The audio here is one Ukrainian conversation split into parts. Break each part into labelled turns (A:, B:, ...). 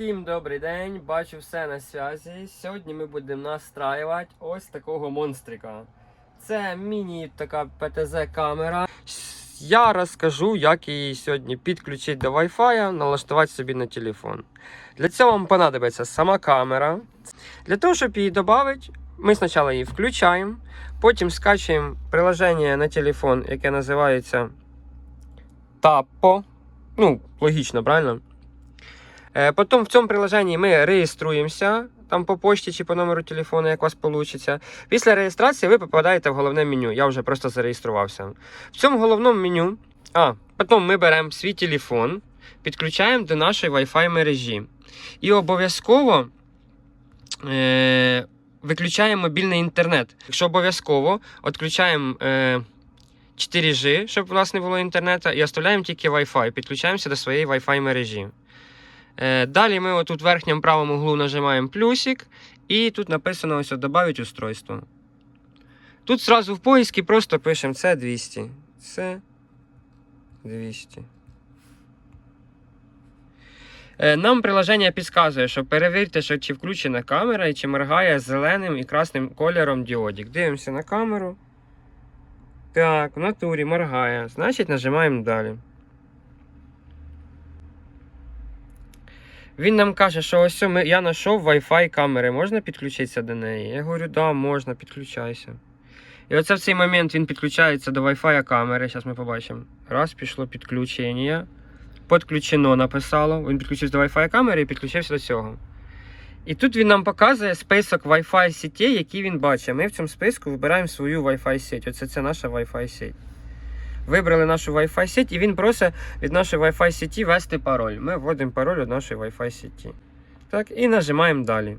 A: Всім добрий день, бачу все на зв'язі. Сьогодні ми будемо настраювати ось такого монстрика. Це міні така ПТЗ-камера. Я розкажу, як її сьогодні підключити до Wi-Fi, налаштувати собі на телефон. Для цього вам понадобиться сама камера. Для того, щоб її додати, ми спочатку її включаємо, потім скачуємо приложення на телефон, яке називається Tappo. Ну, логічно, правильно? Е, Потім в цьому приложенні ми реєструємося там по почті чи по номеру телефону, як у вас вийде. Після реєстрації ви попадаєте в головне меню. Я вже просто зареєструвався. В цьому головному меню, а, потім ми беремо свій телефон, підключаємо до нашої Wi-Fi мережі. І обов'язково е, виключаємо мобільний інтернет. Якщо обов'язково, відключаємо. Е, 4G, щоб у нас не було інтернету, і оставляємо тільки Wi-Fi, підключаємося до своєї Wi-Fi мережі. Е, Далі ми отут в верхньому правому углу нажимаємо плюсик, і тут написано ось «Добавить устройство. Тут зразу в поискі просто пишемо це 200. Це 200. Е, Нам приложення підказує, що перевірте, що чи включена камера і чи моргає зеленим і красним кольором діодик. Дивимося на камеру. Так, в натурі моргає. Значить, нажимаємо далі. Він нам каже, що ось ми, я знайшов Wi-Fi камери, можна підключитися до неї? Я говорю, да, можна, підключайся. І оце в цей момент він підключається до Wi-Fi камери. Зараз ми побачимо. Раз, пішло підключення. Підключено написало. Він підключився до Wi-Fi камери і підключився до цього. І тут він нам показує список Wi-Fi сітей, які він бачить. Ми в цьому списку вибираємо свою Wi-Fi сеть. Оце це наша Wi-Fi сеть. Вибрали нашу Wi-Fi сеть і він просить від нашої Wi-Fi сеті ввести пароль. Ми вводимо пароль від нашої Wi-Fi сеті. Так, і нажимаємо далі.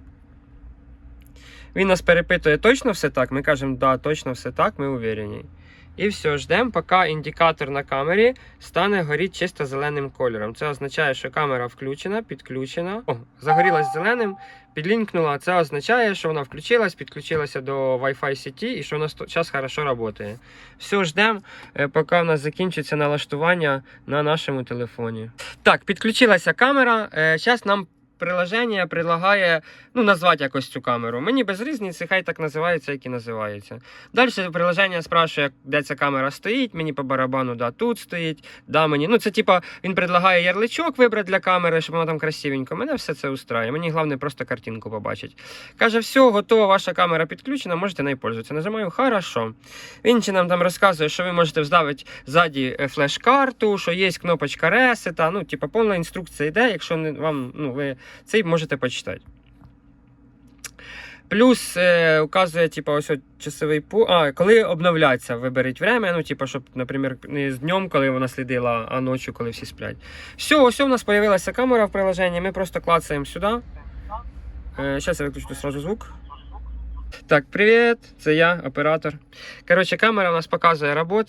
A: Він нас перепитує, точно все так? Ми кажемо, да, точно все так, ми уверені. І все, ждемо, поки індикатор на камері стане горіти чисто зеленим кольором. Це означає, що камера включена, підключена. О, загорілась зеленим, підлінкнула. Це означає, що вона включилась, підключилася до Wi-Fi сеті і що вона зараз хорошо працює. Все, ждемо, е, поки в нас закінчиться налаштування на нашому телефоні. Так, підключилася камера. Зараз нам приложення предлагає ну, назвати якось цю камеру. Мені без різниці, хай так називається, як і називається. Далі приложення спрашує, де ця камера стоїть. Мені по барабану, да, тут стоїть. Да, мені. Ну, це типа він предлагає ярличок вибрати для камери, щоб воно там красивенько. Мене все це устраює. Мені головне просто картинку побачити. Каже, все, готово, ваша камера підключена, можете нею пользуватися. Нажимаю хорошо. Він ще нам там розказує, що ви можете вставити ззаді е, флеш-карту, що є кнопочка ресета. Ну, типа, повна інструкція йде, якщо вам, ну, ви цей можете почитати. Плюс е, указує, типу, ось часовий пу. А, коли обновляться, виберіть время. Ну, типу, щоб, наприклад, не з днем, коли вона слідила, а ночі, коли всі сплять. Все, ось у нас з'явилася камера в приложенні. Ми просто клацаємо сюди. Е, Зараз я виключу сразу звук. Так, привіт, це я, оператор. Коротше, камера у нас показує, працює.